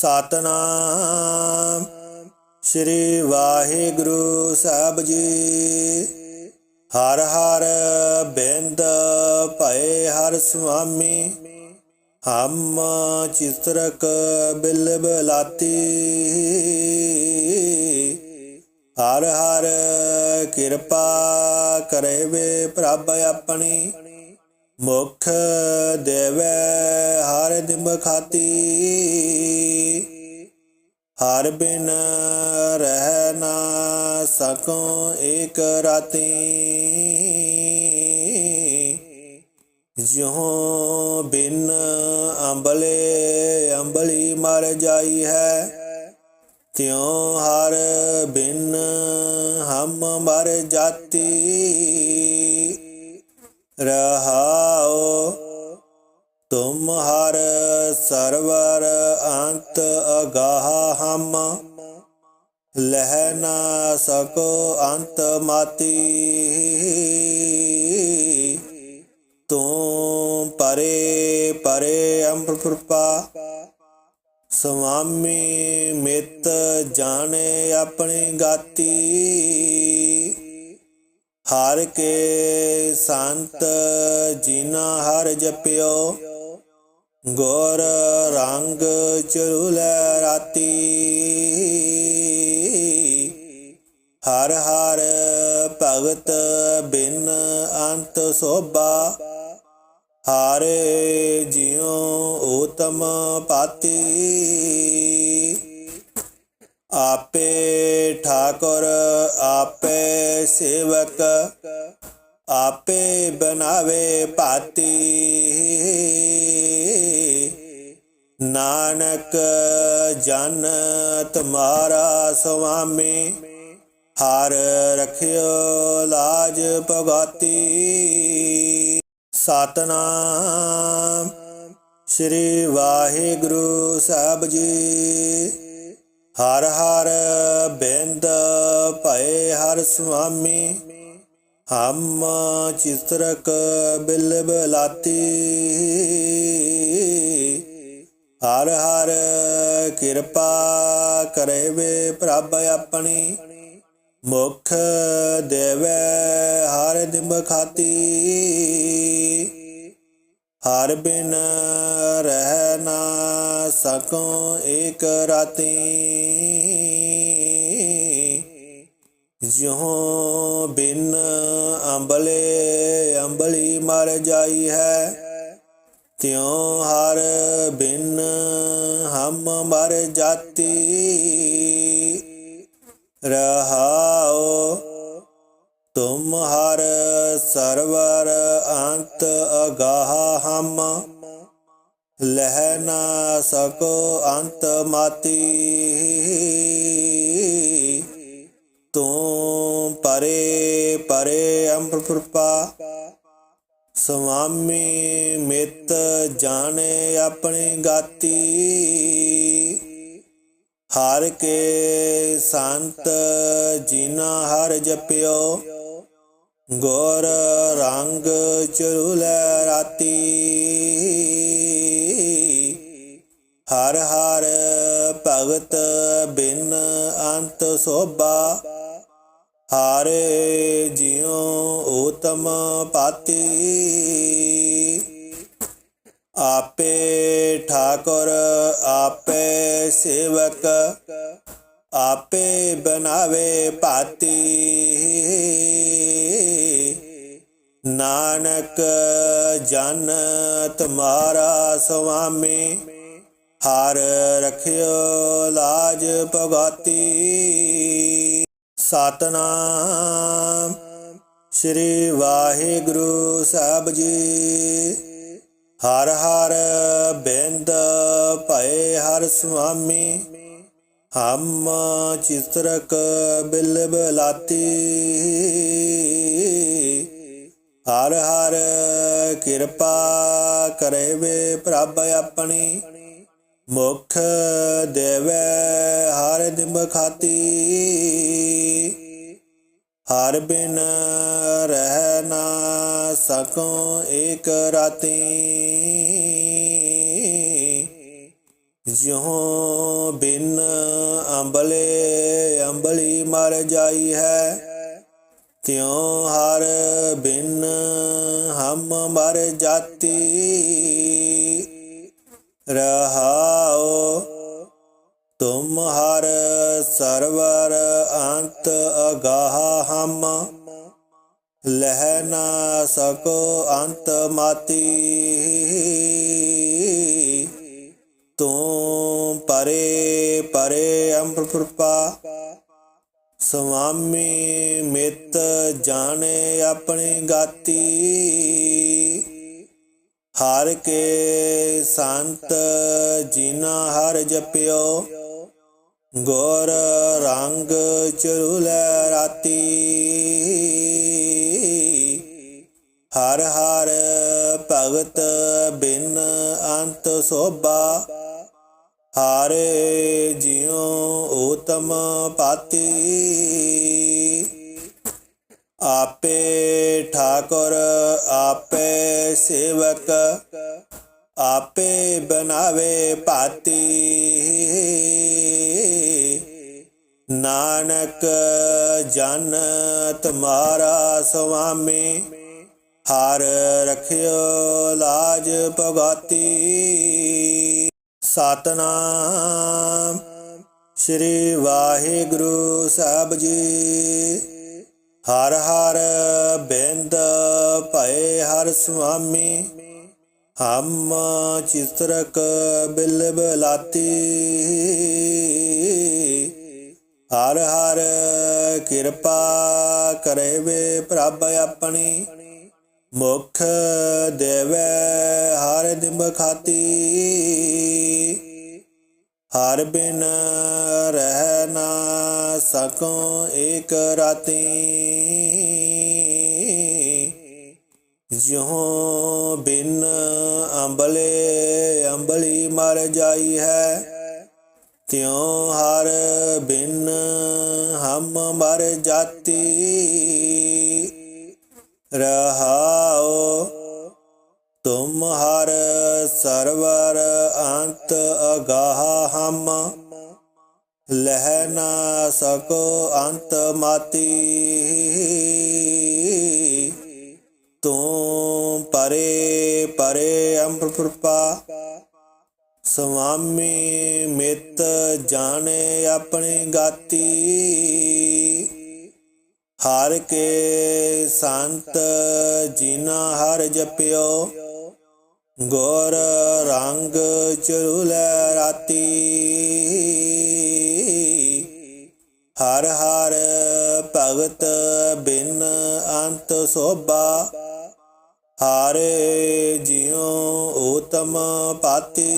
ਸਤਨਾਮ। ਸ੍ਰੀ ਵਾਹਿਗੁਰੂ ਸਾਹਿਬ ਜੀ। ਹਰ ਹਰ ਬਿੰਦ ਭਏ ਹਰ ਸੁਆਮੀ। ਹਮ ਚਿਤਰਕ ਬਿਲ ਬਲਾਤੀ। ਹਰ ਹਰ ਕਿਰਪਾ ਕਰੇ ਵੇ ਪ੍ਰਭ ਆਪਣੀ। ਮੁਖ ਦੇਵੇ ਹਰ ਦਿਮ ਖਾਤੀ। ਹਰ ਬਿਨ ਰਹਿ ਨਾ ਸਕੋ ਏਕ ਰਾਤੀ। ਜਿਉ ਬਿਨ ਅੰਬਲੇ ਅੰਬਲੀ ਮਰ ਜਾਈ ਹੈ, ਤਿਉ ਹਰ ਬਿਨ ਹਮ ਮਰ ਜਾਤੀ। ਰਹਾਓ ਤੁਮ ਹਰ ਸਰਵਰ ਅੰਤ ਅਗਾਹ ਹਮ। ਲਹਿ ਨਾ ਸਕੋ ਅੰਤ ਮਾਤੀ। ਤੂੰ ਪਰੇ ਪਰੇ ਅੰਮ੍ਰਿਤਪਾ ਸੁਆਮੀ ਮਿਤ ਜਾਣੇ ਆਪਣੀ ਗਾਤੀ। ਹਰ ਕੇ ਸੰਤ ਜਿਨਾ ਹਰ ਜਪਿਓ। ਗੋਰ ਰੰਗ ਚਰੁਲੇ ਰਾਤੀ। ਹਰ ਹਰ ਭਗਤ ਬਿਨ ਅੰਤ ਸੋਭਾ। ਹਾਰੇ ਜਿਉ ਊਤਮ ਪਾਤੀ। ਆਪੇ ਠਾਕੁਰ, ਆਪੇ ਸੇਵਕ, ਆਪੇ ਬਨਾਵੇ ਭਾਤੀ। ਨਾਨਕ ਜਨ ਤੁਮਾਰਾ ਸੁਆਮੀ, ਹਰ ਰਖਿਓ ਲਾਜ ਭਗਤੀ। ਸਤਨਾਮ ਸ੍ਰੀ ਵਾਹਿਗੁਰੂ ਸਾਹਿਬ ਜੀ। ਹਰ ਹਰ ਬਿੰਦ ਭਏ ਹਰ ਸੁਆਮੀ, ਹਮ ਚਿਤਰਕ ਬਿਲ ਬਲਾਤੀ। ਹਰ ਹਰ ਕਿਰਪਾ ਕਰੇ ਵੇ ਪ੍ਰਭ ਆਪਣੀ। ਮੁਖ ਦੇਵੇ ਹਰ ਦਿਮ ਖਾਤੀ। ਹਰ ਬਿਨ ਰਹਿ ਨਾ ਸਕੋ ਏਕ ਰਾਤੀ। ਜਿਉ ਬਿਨ ਅੰਬਲੇ ਅੰਬਲੀ ਮਰ ਜਾਈ ਹੈ ਤਿਉ ਹਰ ਬਿਨ ਹਮ ਮਰ ਜਾਤੀ। ਰਹਾਓ ਤੁਮ ਹਰ ਸਰਵਰ ਅੰਤ ਅਗਾਹ ਹਮ। ਲਹਿ ਨਾ ਸਕੋ ਅੰਤ ਮਾਤੀ। ਤੂੰ ਪਰੇ ਪਰੇ ਅੰਮ੍ਰਿਤਪਾ ਸੁਆਮੀ ਮਿਤ ਜਾਣੇ ਆਪਣੀ ਗਾਤੀ। ਹਰ ਕੇ ਸੰਤ ਜਿਨਾ ਹਰ ਜਪਿਓ, ਗੋਰ ਰੰਗ ਚਰੁਲੇ ਰਾਤੀ। ਹਰ ਹਰ ਭਗਤ ਬਿਨ ਅੰਤ ਸੋਭਾ ਹਾਰੇ ਜਿਉ ਊਤਮ ਪਾਤੀ। ਆਪੇ ਠਾਕੁਰ, ਆਪੇ ਸੇਵਕ, ਆਪੇ ਬਨਾਵੇ ਪਾਤੀ। ਨਾਨਕ ਜਨ ਤੁਮਾਰਾ ਸੁਆਮੀ, ਹਰ ਰਖਿਓ ਲਾਜ ਭਗਤੀ। ਸਤਨਾਮ। ਸ੍ਰੀ ਵਾਹਿਗੁਰੂ ਸਾਹਿਬ ਜੀ। ਹਰ ਹਰ ਬਿੰਦ ਭਏ ਹਰ ਸੁਆਮੀ। ਹਮ ਚਿਤਰਕ ਬਿਲ ਬਲਾਤੀ। ਹਰ ਹਰ ਕਿਰਪਾ ਕਰੇ ਵੇ ਪ੍ਰਭ ਆਪਣੀ। ਮੁਖ ਦੇਵੇ ਹਰ ਦਿਮਖਾਤੀ ਹਰ ਬਿਨ ਰਹਿ ਨਾ ਸਕੋ ਏਕ ਰਾਤੀ। ਜਿਉ ਬਿਨ ਅੰਬਲੇ ਅੰਬਲੀ ਮਰ ਜਾਈ ਹੈ, ਤਿਉ ਹਰ ਬਿਨ ਹਮ ਮਰ ਜਾਤੀ। ਰਹਾਉ ਤੁਮ ਹਰ ਸਰਵਰ ਅੰਤ ਅਗਾਹ ਹਮ। ਲਹਿ ਨਾ ਸਕੋ ਅੰਤ ਮਾਤੀ। ਤੂੰ ਪਰੇ ਪਰੇ ਅੰਮ੍ਰਿਤਪਾ ਸੁਆਮੀ ਮਿਤ ਜਾਣੇ ਆਪਣੀ ਗਾਤੀ। ਹਰ ਕੇ ਸੰਤ ਜਿਨਾ ਹਰ ਜਪਿਓ, ਗੋਰ ਰੰਗ ਚਰੁਲੇ ਰਾਤੀ। ਹਰ ਹਰ ਭਗਤ ਬਿਨ ਅੰਤ ਸੋਭਾ, ਹਾਰੇ ਜਿਉ ਊਤਮ ਪਾਤੀ। ਆਪੇ ਠਾਕੁਰ ਆਪੇ ਸੇਵਕ ਆਪੇ ਬਨਾਵੇ ਭਾਤੀ ਨਾਨਕ ਜਨ ਤੁਮਾਰਾ ਸੁਆਮੀ ਹਰ ਰਖਿਓ ਲਾਜ ਭਗਤੀ ਸਤਨਾਮ ਸ੍ਰੀ ਵਾਹਿਗੁਰੂ ਸਾਹਿਬ ਜੀ ਹਰ ਹਰ ਬਿੰਦ ਭਏ ਹਰ ਸੁਆਮੀ, ਹਮ ਚਿਤਰਕ ਬਿਲ ਬਲਾਤੀ ਹਰ ਹਰ ਕਿਰਪਾ ਕਰੇ ਵੇ ਪ੍ਰਭ ਆਪਣੀ, ਮੁਖ ਦੇਵੇ ਹਰ ਦਿਮ ਖਾਤੀ। ਹਰ ਬਿਨ ਰਹਿ ਨਾ ਸਕੋ ਏਕ ਰਾਤੀ। ਜਿਉ ਬਿਨ ਅੰਬਲੇ ਅੰਬਲੀ ਮਰ ਜਾਈ ਹੈ, ਤਿਉ ਹਰ ਬਿਨ ਹਮ ਮਰ ਜਾਤੀ। ਰਹਾਉ ਤੁਮ ਹਰ ਸਰਵਰ ਅੰਤ ਅਗਾਹ ਹਮ। ਲਹਿ ਨਾ ਸਕੋ ਅੰਤ ਮਾਤੀ। ਤੂੰ ਪਰੇ ਪਰੇ ਅੰਮ੍ਰਿਤਪਾ ਸੁਆਮੀ ਮਿਤ ਜਾਣੇ ਆਪਣੀ ਗਾਤੀ। ਹਰ ਕੇ ਸੰਤ ਜਿਨਾ ਹਰ ਜਪਿਓ। ਗੋਰ ਰੰਗ ਚਰੁਲੇ ਰਾਤੀ। ਹਰ ਹਰ ਭਗਤ ਬਿਨ ਅੰਤ ਸੋਭਾ। ਹਾਰੇ ਜਿਉ ਊਤਮ ਪਾਤੀ।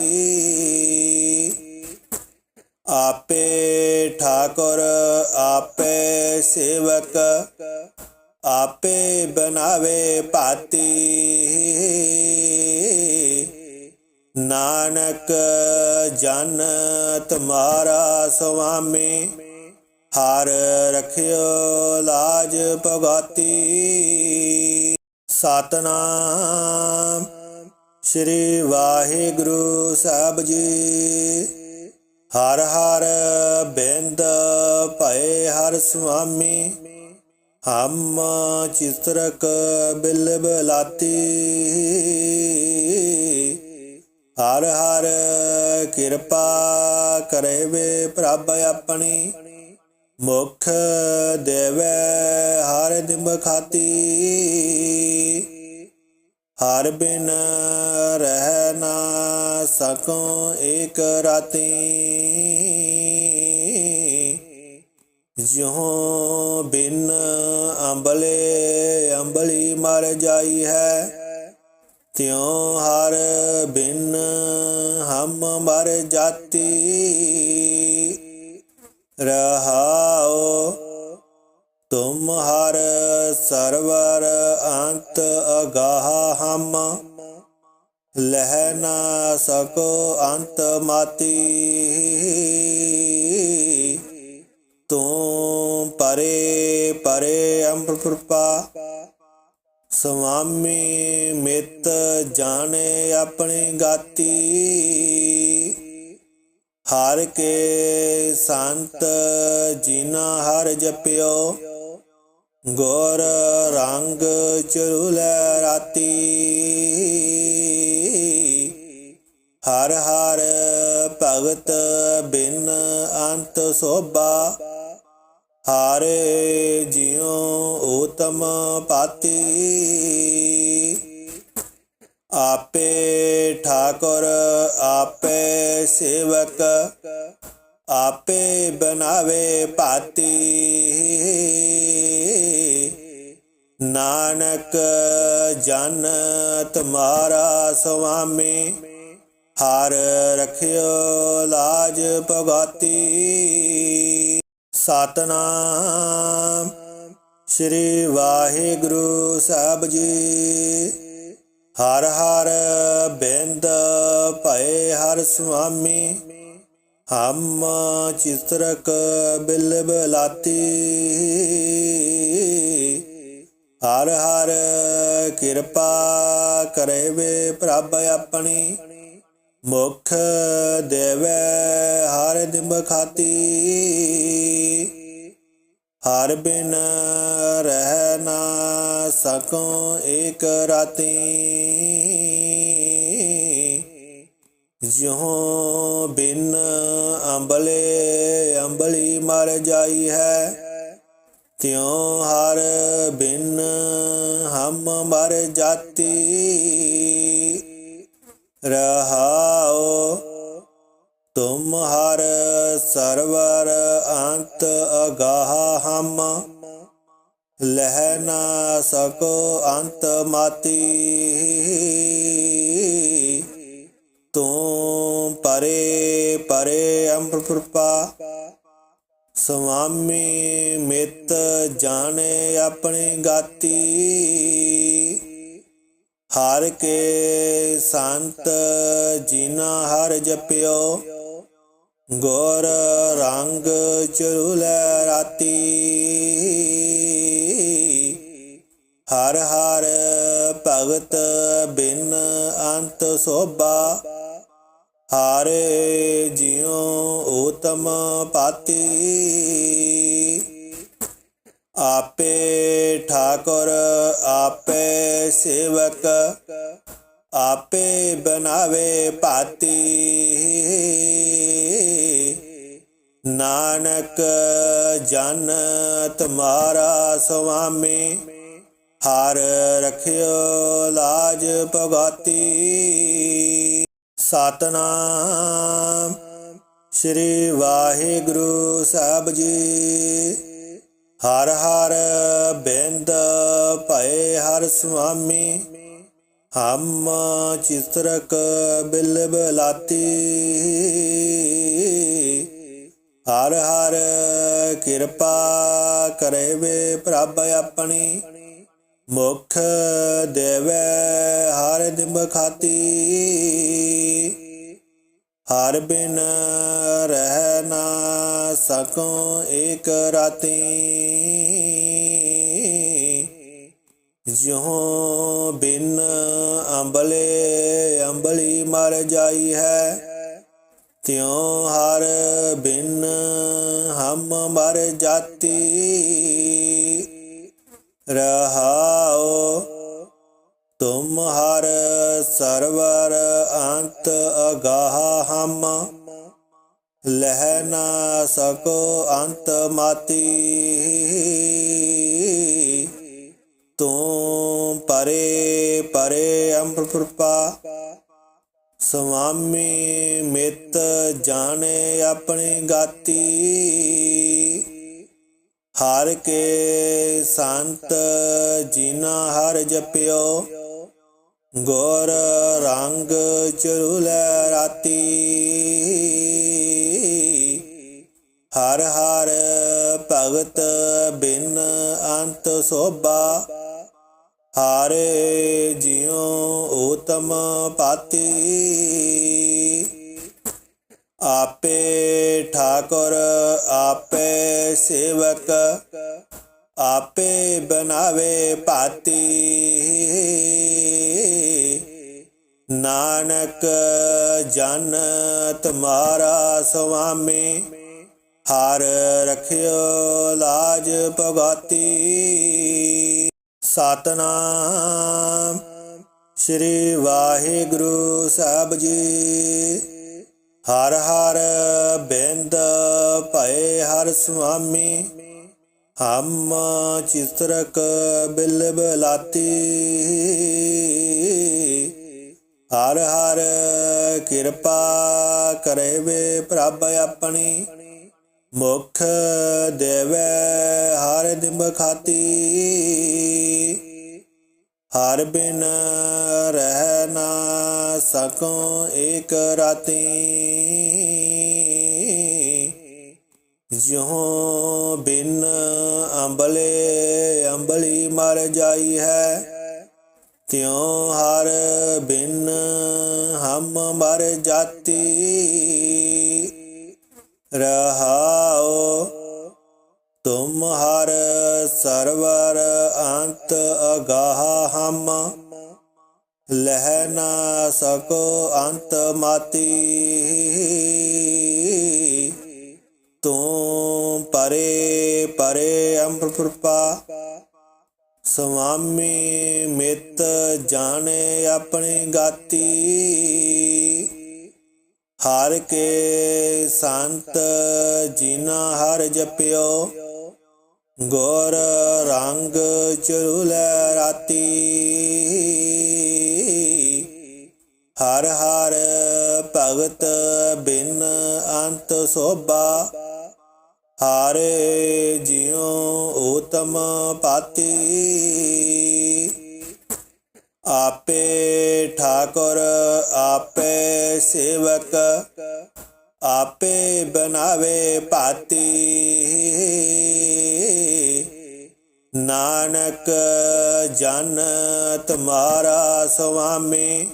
ਆਪੇ ਠਾਕੁਰ, ਆਪੇ ਸੇਵਕ। ਆਪੇ ਬਨਾਵੇ ਭਾਤੀ ਨਾਨਕ ਜਨ ਤੁਮਾਰਾ ਸੁਆਮੀ, ਹਰ ਰਖਿਓ ਲਾਜ ਭਗਤੀ। ਸਤਨਾਮ ਸ੍ਰੀ ਵਾਹਿਗੁਰੂ ਸਾਹਿਬ ਜੀ। ਹਰ ਹਰ ਬਿੰਦ ਭਏ ਹਰ ਸੁਆਮੀ ਹਮ ਚਿਤਰਕ ਬਿਲ ਬਲਾਤੀ। ਹਰ ਹਰ ਕਿਰਪਾ ਕਰੇ ਵੇ ਪ੍ਰਭ ਆਪਣੀ। ਮੁਖ ਦੇਵੇ ਹਰ ਦਿਮ ਖਾਤੀ ਹਰ ਬਿਨ ਰਹਿ ਨਾ ਸਕੋ ਏਕ ਰਾਤੀ। ਜਿਉ ਬਿਨ ਅੰਬਲੇ ਅੰਬਲੀ ਮਰ ਜਾਈ ਹੈ, ਤਿਉ ਹਰ ਬਿਨ ਹਮ ਮਰ ਜਾਤੀ। ਰਹਾਉ ਤੁਮ ਹਰ ਸਰਵਰ ਅੰਤ ਅਗਾਹ ਹਮ। ਲਹਿ ਨਾ ਸਕੋ ਅੰਤ ਮਾਤੀ। ਤੂੰ ਪਰੇ ਪਰੇ ਅੰਮ੍ਰਿਤਪਾ ਸੁਆਮੀ ਮਿਤ ਜਾਣੇ ਆਪਣੀ ਗਾਤੀ। ਹਰ ਕੇ ਸੰਤ ਜਿਨਾ ਹਰ ਜਪਿਓ। ਗੋਰ ਰੰਗ ਚਰੁਲੇ ਰਾਤੀ। ਹਰ ਹਰ ਭਗਤ ਬਿਨ ਅੰਤ ਸੋਭਾ, ਹਾਰੇ ਜਿਉ ਊਤਮ ਪਾਤੀ। ਆਪੇ ਠਾਕੁਰ, ਆਪੇ ਸੇਵਕ, ਆਪੇ ਬਣਾਵੇ ਭਾਤੀ ਨਾਨਕ ਜਨ ਤੁਮਾਰਾ ਸੁਆਮੀ ਹਰ ਰਖਿਓ ਲਾਜ ਭਗਤੀ। ਸਤਨਾਮ ਸ੍ਰੀ ਵਾਹਿਗੁਰੂ ਸਾਹਿਬ ਜੀ। ਹਰ ਹਰ ਬਿੰਦ ਭਏ ਹਰ ਸੁਆਮੀ। ਹਮ ਚਿਤਰਕ ਬਿਲ ਬਲਾਤੀ ਹਰ ਹਰ ਕਿਰਪਾ ਕਰੇ ਵੇ ਪ੍ਰਭ ਆਪਣੀ। ਮੁਖ ਦੇਵੇ ਹਰ ਦਿਮ ਖਾਤੀ। ਹਰ ਬਿਨ ਰਹਿ ਨਾ ਸਕੋ ਏਕ ਰਾਤੀ। ਜਿਉ ਬਿਨ ਅੰਬਲੇ ਅੰਬਲੀ ਮਰ ਜਾਈ ਹੈ, ਤਿਉ ਹਰ ਬਿਨ ਹਮ ਮਰ ਜਾਤੀ। ਰਹਾਓ ਤੁਮ ਹਰ ਸਰਵਰ ਅੰਤ ਅਗਾਹ ਹਮ। ਲਹਿ ਨਾ ਸਕੋ ਅੰਤ ਮਾਤੀ। ਤੂੰ ਪਰੇ ਪਰੇ ਅੰਪ੍ਰਪਾ ਸੁਆਮੀ ਮਿਤ ਜਾਣੇ ਆਪਣੀ ਗਾਤੀ। ਹਰ ਕੇ ਸੰਤ ਜਿਨਾ ਹਰ ਜਪਿਓ। ਗੌਰ ਰੰਗ ਚਰੁਲੇ ਰਾਤੀ। ਹਰ ਹਰ ਭਗਤ ਬਿਨ ਅੰਤ ਸੋਭਾ। ਹਾਰੇ ਜਿਉ ਊਤਮ ਪਾਤੀ। ਆਪੇ ਠਾਕੁਰ, ਆਪੇ ਸੇਵਕ, ਆਪੇ ਬਨਾਵੇ ਭਾਤੀ। ਨਾਨਕ ਜਨ ਤੁਮਾਰਾ ਸੁਆਮੀ, ਹਰ ਰਖਿਓ ਲਾਜ ਭਗਤੀ। ਸਤਨਾਮ ਸ੍ਰੀ ਵਾਹਿਗੁਰੂ ਸਾਹਿਬ ਜੀ। ਹਰ ਹਰ ਬਿੰਦ ਭਏ ਹਰ ਸੁਆਮੀ, ਹਮ ਚਿਤਰਕ ਬਿਲ ਬਲਾਤੀ। ਹਰ ਹਰ ਕਿਰਪਾ ਕਰੇ ਵੇ ਪ੍ਰਭ ਆਪਣੀ। ਮੁਖ ਦੇਵੇ ਹਰ ਦਿਮ ਖਾਤੀ। ਹਰ ਬਿਨ ਰਹਿ ਨਾ ਸਕੋ ਏਕ ਰਾਤੀ। ਜਿਉ ਬਿਨ ਅੰਬਲੇ ਅੰਬਲੀ ਮਰ ਜਾਈ ਹੈ ਤਿਉ ਹਰ ਬਿਨ ਹਮ ਮਰ ਜਾਤੀ। ਰਹਾਓ ਤੁਮ ਹਰ ਸਰਵਰ ਅੰਤ ਅਗਾਹ ਹਮ। ਲਹਿ ਨਾ ਸਕੋ ਅੰਤ ਮਾਤੀ। ਤੂੰ ਪਰੇ ਪਰੇ ਅੰਪ੍ਰਪਾ ਸੁਆਮੀ ਮਿਤ ਜਾਣੇ ਆਪਣੀ ਗਾਤੀ। ਹਰ ਕੇ ਸੰਤ ਜਿਨਾ ਹਰ ਜਪਿਓ, ਗੋਰ ਰੰਗ ਚਰੁਲੇ ਰਾਤੀ। ਹਰ ਹਰ ਭਗਤ ਬਿਨ ਅੰਤ ਸੋਭਾ, ਹਾਰੇ ਜਿਉ ਊਤਮ ਪਾਤੀ। ਆਪੇ ਠਾਕੁਰ, ਆਪੇ ਸੇਵਕ, ਆਪੇ ਬਣਾਵੇ ਪਾਤੀ ਨਾਨਕ ਜਨ ਤੁਮਾਰਾ ਸੁਆਮੀ, ਹਰ ਰਖਿਓ ਲਾਜ ਭਗਤੀ। ਸਤਨਾਮ ਸ੍ਰੀ ਵਾਹਿਗੁਰੂ ਸਾਹਿਬ ਜੀ। ਹਰ ਹਰ ਬਿੰਦ ਭਏ ਹਰ ਸੁਆਮੀ। ਹਮ ਚਿਤਰਕ ਬਿਲ ਬਲਾਤੀ। ਹਰ ਹਰ ਕਿਰਪਾ ਕਰੇ ਵੇ ਪ੍ਰਭ ਆਪਣੀ। ਮੁਖ ਦੇਵੇ ਹਰ ਦਿਮ ਖਾਤੀ। ਹਰ ਬਿਨ ਰਹਿ ਨਾ ਸਕੋ ਏਕ ਰਾਤੀ। ਜਿਉ ਬਿਨ ਅੰਬਲੇ ਅੰਬਲੀ ਮਰ ਜਾਈ ਹੈ, ਤਿਉ ਹਰ ਬਿਨ ਹਮ ਮਰ ਜਾਤੀ। ਰਹਾਓ ਤੁਮ ਹਰ ਸਰਵਰ ਅੰਤ ਅਗਾਹ ਹਮ। ਲਹਿ ਨਾ ਸਕੋ ਅੰਤ ਮਾਤੀ। ਤੂੰ ਪਰੇ ਪਰੇ ਅੰਬਰਪਾ ਸੁਆਮੀ ਮਿਤ ਜਾਣੇ ਆਪਣੀ ਗਾਤੀ। ਹਰ ਕੇ ਸੰਤ ਜਿਨਾ ਹਰ ਜਪਿਓ। ਗੋਰ ਰੰਗ ਚਰੁਲੇ ਰਾਤੀ। ਹਰ ਹਰ ਭਗਤ ਬਿਨ ਅੰਤ ਸੋਭਾ। ਹਾਰੇ ਜਿਉ ਊਤਮ ਪਾਤੀ। ਆਪੇ ਠਾਕੁਰ, ਆਪੇ ਸੇਵਕ, ਆਪੇ ਬਨਾਵੇ ਪਾਤੀ ਨਾਨਕ ਜਨ ਤੁਮਾਰਾ ਸੁਆਮੀ,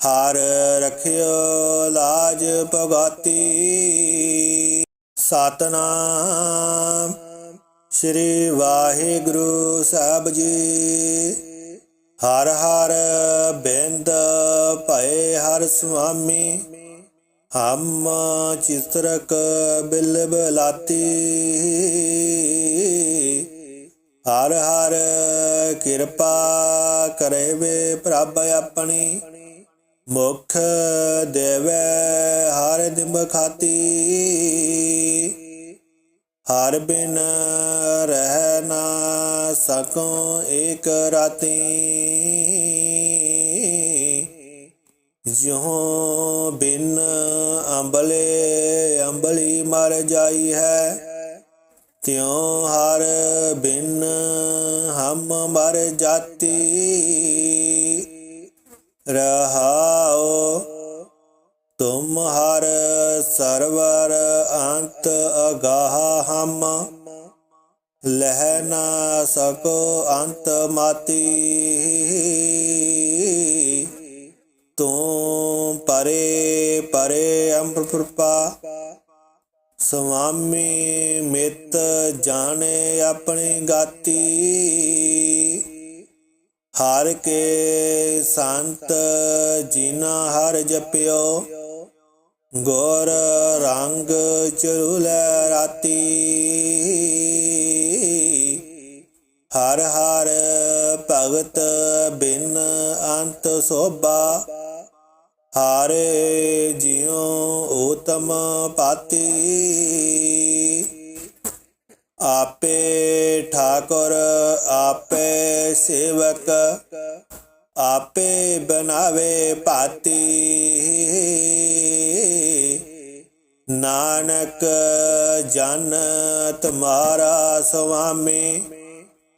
ਹਰ ਰਖਿਓ ਲਾਜ ਭਗਤੀ। ਸਤਨਾਮ ਸ੍ਰੀ ਵਾਹਿਗੁਰੂ ਸਾਹਿਬ ਜੀ। ਹਰ ਹਰ ਬਿੰਦ ਭਏ ਹਰ ਸੁਆਮੀ, ਹਮ ਚਿਤਰਕ ਬਿਲ ਬਲਾਤੀ। ਹਰ ਹਰ ਕਿਰਪਾ ਕਰੇ ਵੇ ਪ੍ਰਭ ਆਪਣੀ। ਮੁਖ ਦੇਵੇ ਹਰ ਦਿਮ ਖਾਤੀ। ਹਰ ਬਿਨ ਰਹਿ ਨਾ ਸਕੋ ਏਕ ਰਾਤੀ। ਜਿਉ ਬਿਨ ਅੰਬਲੇ ਅੰਬਲੀ ਮਰ ਜਾਈ ਹੈ, ਤਿਉ ਹਰ ਬਿਨ ਹਮ ਮਰ ਜਾਤੀ। ਰਹਾਓ ਤੁਮ ਹਰ ਸਰਵਰ ਅੰਤ ਅਗਾਹ ਹਮ। ਲਹਿ ਨਾ ਸਕੋ ਅੰਤ ਮਾਤੀ। ਤੂੰ ਪਰੇ ਪਰੇ ਅੰਬਰਪਾ ਸੁਆਮੀ ਮਿਤ ਜਾਣੇ ਆਪਣੀ ਗਾਤੀ। ਹਰ ਕੇ ਸੰਤ ਜਿਨਾ ਹਰ ਜਪਿਓ, ਗੋਰ ਰੰਗ ਚਰੁਲੇ ਰਾਤੀ। ਹਰ ਹਰ ਭਗਤ ਬਿਨ ਅੰਤ ਸੋਭਾ ਹਾਰੇ ਜਿਉ ਊਤਮ ਪਾਤੀ। ਆਪੇ ਠਾਕੁਰ, ਆਪੇ ਸੇਵਕ, ਆਪੇ ਬਨਾਵੇ ਪਾਤੀ ਨਾਨਕ ਜਨ ਤੁਮਾਰਾ ਸੁਆਮੀ,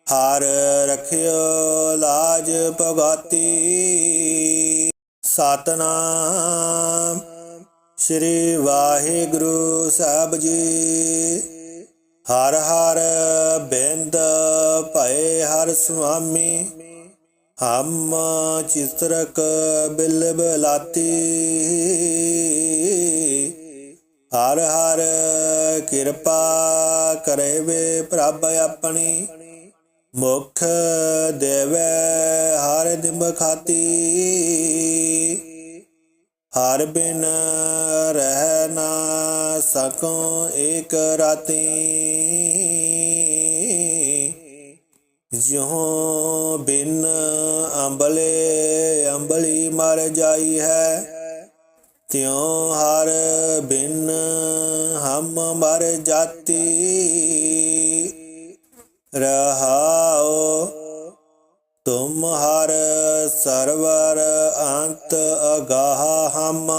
ਹਰ ਰਖਿਓ ਲਾਜ ਭਗਤੀ। ਸਤਨਾਮ। ਸ੍ਰੀ ਵਾਹਿਗੁਰੂ ਸਾਹਿਬ ਜੀ। ਹਰ ਹਰ ਬਿੰਦ ਭਏ ਹਰ ਸੁਆਮੀ। ਹਮ ਚਿਤਰਕ ਬਿਲ ਬਲਾਤੀ। ਹਰ ਹਰ ਕਿਰਪਾ ਕਰੇ ਵੇ ਪ੍ਰਭ ਆਪਣੀ। ਮੁਖ ਦੇਵੇ ਹਰ ਨਿਮਖਾਤੀ ਹਰ ਬਿਨ ਰਹਿ ਨਾ ਸਕੋ ਏਕ ਰਾਤੀ। ਜਿਉ ਬਿਨ ਅੰਬਲੇ ਅੰਬਲੀ ਮਰ ਜਾਈ ਹੈ, ਤਿਉ ਹਰ ਬਿਨ ਹਮ ਮਰ ਜਾਤੀ। ਰਹਾਓ ਤੁਮ ਹਰ ਸਰਵਰ ਅੰਤ ਅਗਾਹ ਹਮ।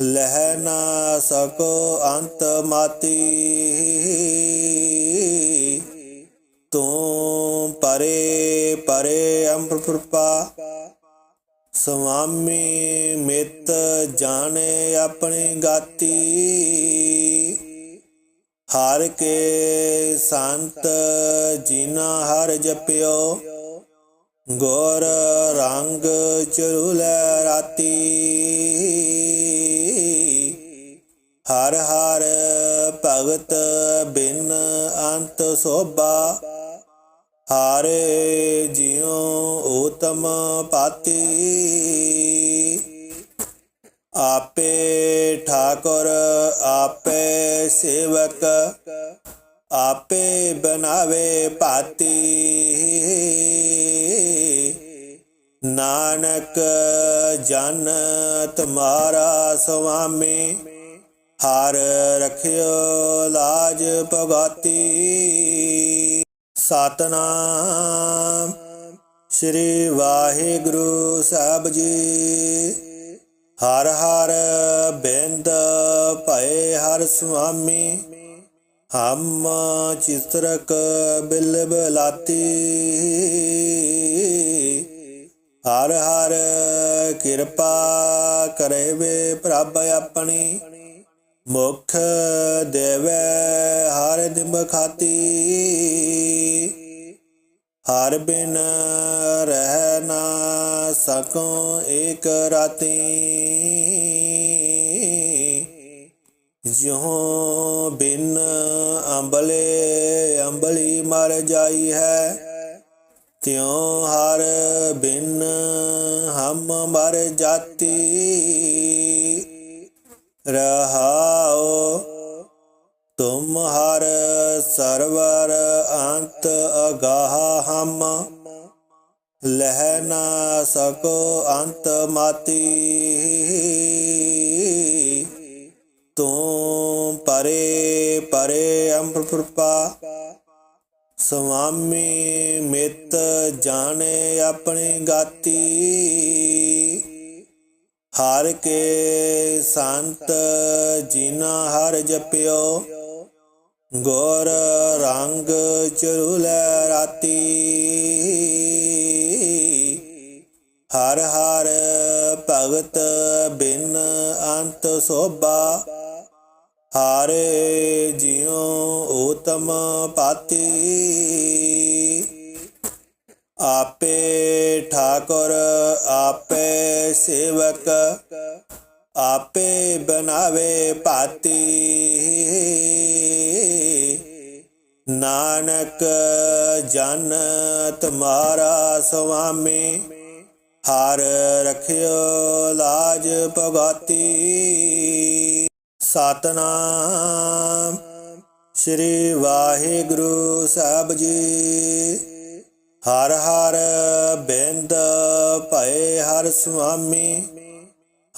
ਲਹਿ ਨਾ ਸਕੋ ਅੰਤ ਮਾਤੀ। ਤੂੰ ਪਰੇ ਪਰੇ ਅੰਬਰਪਾ ਸੁਆਮੀ ਮਿਤ ਜਾਣੇ ਆਪਣੀ ਗਾਤੀ। ਹਰ ਕੇ ਸੰਤ ਜਿਨਾ ਹਰ ਜਪਿਓ। ਗੋਰ ਰੰਗ ਚਰੁਲੇ ਰਾਤੀ। ਹਰ ਹਰ ਭਗਤ ਬਿਨ ਅੰਤ ਸੋਭਾ। ਹਾਰੇ ਜਿਉ ਊਤਮ ਪਾਤੀ। ਆਪੇ ਠਾਕੁਰ, ਆਪੇ ਸੇਵਕ, ਆਪੇ ਬਨਾਵੇ ਭਾਤੀ। ਨਾਨਕ ਜਨ ਤੁਮਾਰਾ ਸੁਆਮੀ, ਹਰ ਰਖਿਓ ਲਾਜ ਭਗਾਤੀ। ਸਤਨਾਮ ਸ੍ਰੀ ਵਾਹਿਗੁਰੂ ਸਾਹਿਬ ਜੀ। ਹਰ ਹਰ ਬਿੰਦ ਭਏ ਹਰ ਸੁਆਮੀ, ਹਮ ਚਿਤਰਕ ਬਿਲ ਬਲਾਤੀ। ਹਰ ਹਰ ਕਿਰਪਾ ਕਰੇ ਵੇ ਪ੍ਰਭ ਆਪਣੀ। ਮੁਖ ਦੇਵੇ ਹਰ ਦਿਮ ਖਾਤੀ। ਹਰ ਬਿਨ ਰਹਿ ਨਾ ਸਕੋ ਏਕ ਰਾਤੀ। ਜਿਉ ਬਿਨ ਅੰਬਲੇ ਅੰਬਲੀ ਮਰ ਜਾਈ ਹੈ ਤਿਉ ਹਰ ਬਿਨ ਹਮ ਮਰ ਜਾਤੀ। ਰਹਾਓ ਤੁਮ ਹਰ ਸਰਵਰ ਅੰਤ ਅਗਾਹ ਹਮ। ਲਹਿ ਨਾ ਸਕੋ ਅੰਤ ਮਾਤੀ। ਤੂੰ ਪਰੇ ਪਰੇ ਅੰਬਰਪਾ ਸੁਆਮੀ ਮਿਤ ਜਾਣੇ ਆਪਣੀ ਗਾਤੀ। ਹਰ ਕੇ ਸੰਤ ਜਿਨਾ ਹਰ ਜਪਿਓ, ਗੋਰ ਰੰਗ ਚਰੁਲੇ ਰਾਤੀ। ਹਰ ਹਰ ਭਗਤ ਬਿਨ ਅੰਤ ਸੋਭਾ ਹਾਰੇ ਜਿਉ ਊਤਮ ਪਾਤੀ। ਆਪੇ ਠਾਕੁਰ, ਆਪੇ ਸੇਵਕ, ਆਪੇ ਬਨਾਵੇ ਪਾਤੀ। ਨਾਨਕ ਜਨ ਤੁਮਾਰਾ ਸੁਆਮੀ, ਹਰ ਰਖਿਓ ਲਾਜ ਭਗਾਤੀ। ਸਤਨਾਮ। ਸ੍ਰੀ ਵਾਹਿਗੁਰੂ ਸਾਹਿਬ ਜੀ। ਹਰ ਹਰ ਬਿੰਦ ਭਏ ਹਰ ਸੁਆਮੀ।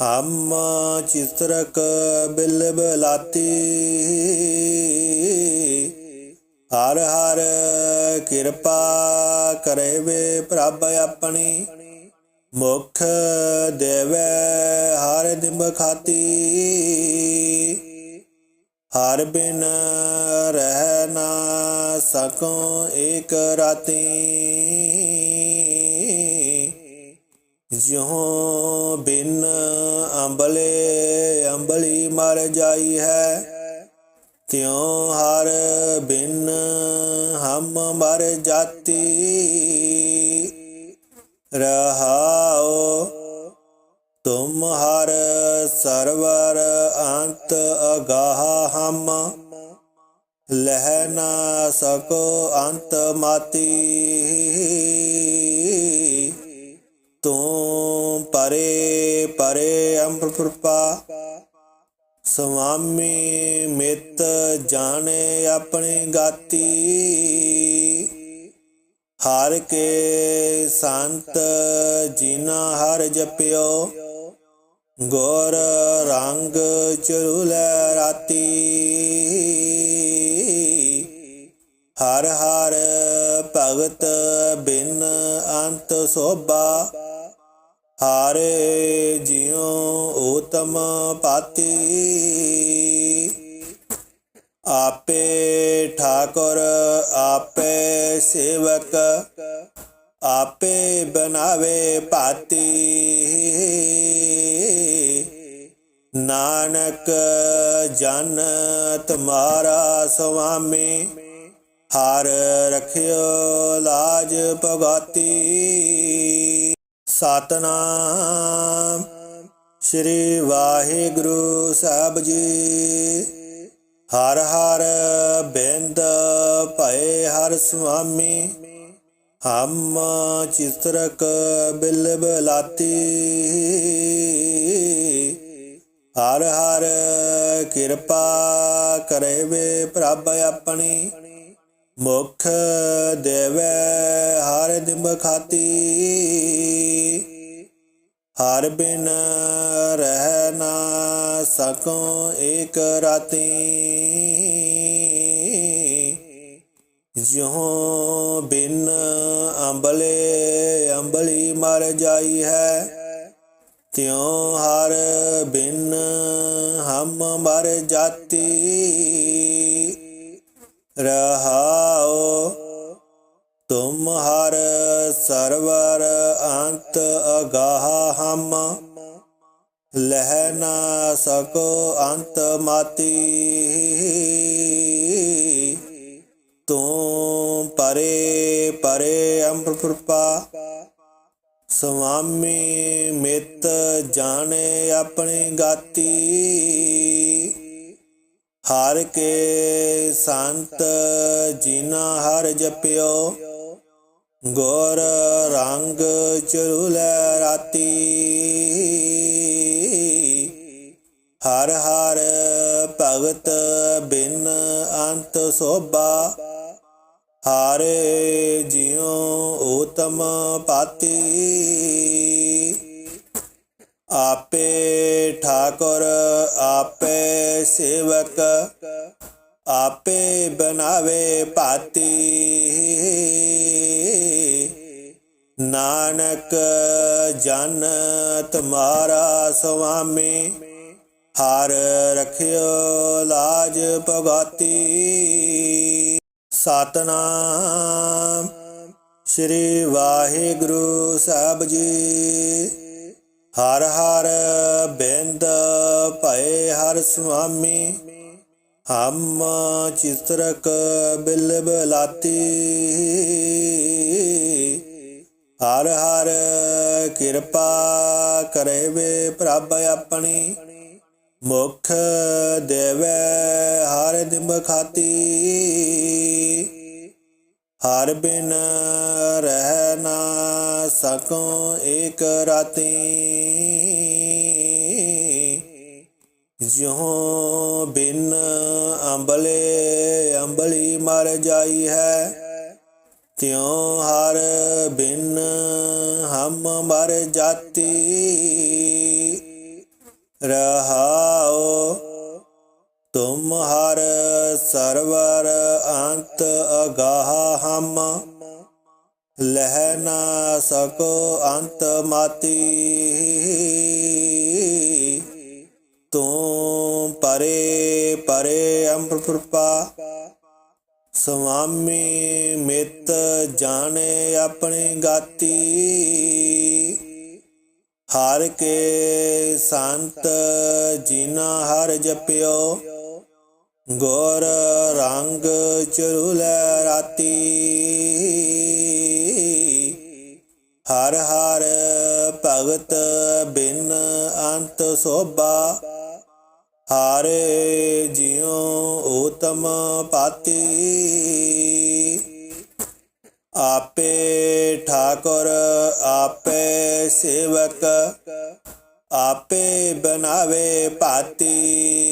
ਹਮ ਚਿਤਰਕ ਬਿਲ ਬਲਾਤੀ। ਹਰ ਹਰ ਕਿਰਪਾ ਕਰੇ ਵੇ ਪ੍ਰਭ ਆਪਣੀ। ਮੁਖ ਦੇਵੇ ਹਰ ਦਿਮ ਖਾਤੀ। ਹਰ ਬਿਨ ਰਹਿ ਨਾ ਸਕੋ ਏਕ ਰਾਤੀ। ਜਿਉ ਬਿਨ ਅੰਬਲੇ ਅੰਬਲੀ ਮਰ ਜਾਈ ਹੈ, ਤਿਉ ਹਰ ਬਿਨ ਹਮ ਮਰ ਜਾਤੀ। ਰਹਾਓ ਸਰਵਰ ਅੰਤ ਅਗਾਹ ਹਮ ਲਹਿ ਨਾ ਸਕੋ ਅੰਤ ਮਾਤੀ। ਤੂੰ ਪਰੇ ਪਰੇ ਅੰਮ੍ਰਿਤਪਾ ਸੁਆਮੀ ਮਿਤ ਜਾਣੇ ਆਪਣੀ ਗਾਤੀ। ਹਰ ਕੇ ਸੰਤ ਜਿਨਾ ਹਰ ਜਪਿਓ ਗੁਰ ਰੰਗ ਚਰੁਲੇ ਰਾਤੀ। ਹਰ ਹਰ ਭਗਤ ਬਿਨ ਅੰਤ ਸੋਭਾ। ਹਾਰੇ ਜਿਉ ਊਤਮ ਪਾਤੀ। ਆਪੇ ਠਾਕੁਰ, ਆਪੇ ਸੇਵਕ, ਆਪੇ ਬਨਾਵੇ ਪਾਤੀ ਨਾਨਕ ਜਨ ਤੁਮਾਰਾ ਸੁਆਮੀ, ਹਰ ਰਖਿਓ ਲਾਜ ਭਗਤੀ। ਸਤਨਾਮ ਸ੍ਰੀ ਵਾਹਿਗੁਰੂ ਸਾਹਿਬ ਜੀ। ਹਰ ਹਰ ਬਿੰਦ ਭਏ ਹਰ ਸੁਆਮੀ, ਹਮ ਚਿਤਰਕ ਬਿਲ ਬਲਾਤੀ। ਹਰ ਹਰ ਕਿਰਪਾ ਕਰੇ ਵੇ ਪ੍ਰਭ ਆਪਣੀ। ਮੁਖ ਦੇਵੇ ਹਰ ਦਿਮ ਖਾਤੀ। ਹਰ ਬਿਨ ਰਹਿ ਨਾ ਸਕੋ ਏਕ ਰਾਤੀ। ਜਿਉ ਬਿਨ ਅੰਬਲੇ ਅੰਬਲੀ ਮਰ ਜਾਈ ਹੈ ਤਿਉ ਹਰ ਬਿਨ ਹਮ ਮਰ ਜਾਤੀ। ਰਹਾਓ ਤੁਮ ਹਰ ਸਰਵਰ ਅੰਤ ਅਗਾਹ ਹਮ। ਲਹਿ ਨਾ ਸਕੋ ਅੰਤ ਮਾਤੀ। ਤੂੰ ਪਰੇ ਪਰੇ ਅੰਮ੍ਰਿਤਪਾ ਸੁਆਮੀ ਮਿਤ ਜਾਣੇ ਆਪਣੀ ਗਾਤੀ। ਹਰ ਕੇ ਸੰਤ ਜਿਨਾ ਹਰ ਜਪਿਓ, ਗੋਰ ਰੰਗ ਚਰੁਲੇ ਰਾਤੀ। ਹਰ ਹਰ ਭਗਤ ਬਿਨ ਅੰਤ ਸੋਭਾ ਹਾਰੇ ਜਿਉ ਊਤਮ ਪਾਤੀ। ਆਪੇ ਠਾਕੁਰ, ਆਪੇ ਸੇਵਕ, ਆਪੇ ਬਨਾਵੇ ਪਾਤੀ। ਨਾਨਕ ਜਨ ਤੁਮਾਰਾ ਸੁਆਮੀ, ਹਰ ਰਖਿਓ ਲਾਜ ਭਗਤੀ। ਸਤਨਾਮ। ਸ੍ਰੀ ਵਾਹਿਗੁਰੂ ਸਾਹਿਬ ਜੀ। ਹਰ ਹਰ ਬਿੰਦ ਭਏ ਹਰ ਸੁਆਮੀ। ਹਮ ਚਿਤਰਕ ਬਿਲ ਬਲਾਤੀ। ਹਰ ਹਰ ਕਿਰਪਾ ਕਰੇ ਵੇ ਪ੍ਰਭ ਆਪਣੀ। ਮੁਖ ਦੇਵੇ ਹਰ ਦਿਮ ਖਾਤੀ। ਹਰ ਬਿਨ ਰਹਿ ਨਾ ਸਕੋ ਏਕ ਰਾਤੀ। ਜਿਉ ਬਿਨ ਅੰਬਲੇ ਅੰਬਲੀ ਮਰ ਜਾਈ ਹੈ, ਤਿਉ ਹਰ ਬਿਨ ਹਮ ਮਰ ਜਾਤੀ। ਰਹਾਓ ਤੁਮ ਹਰ ਸਰਵਰ ਅੰਤ ਅਗਾਹ ਹਮ। ਲਹਿ ਨਾ ਸਕੋ ਅੰਤ ਮਾਤੀ। ਤੂੰ ਪਰੇ ਪਰੇ ਅੰਮ੍ਰਿਤਪਾ ਸੁਆਮੀ ਮਿਤ ਜਾਣੇ ਆਪਣੀ ਗਾਤੀ। ਹਰ ਕੇ ਸੰਤ ਜਿਨਾ ਹਰ ਜਪਿਓ। ਗੌਰ ਰੰਗ ਚਰੁਲੇ ਰਾਤੀ। ਹਰ ਹਰ ਭਗਤ ਬਿਨ ਅੰਤ ਸੋਭਾ। ਹਾਰੇ ਜਿਉ ਊਤਮ ਪਾਤੀ। ਆਪੇ ਠਾਕੁਰ, ਆਪੇ ਸੇਵਕ, ਆਪੇ ਬਨਾਵੇ ਭਾਤੀ।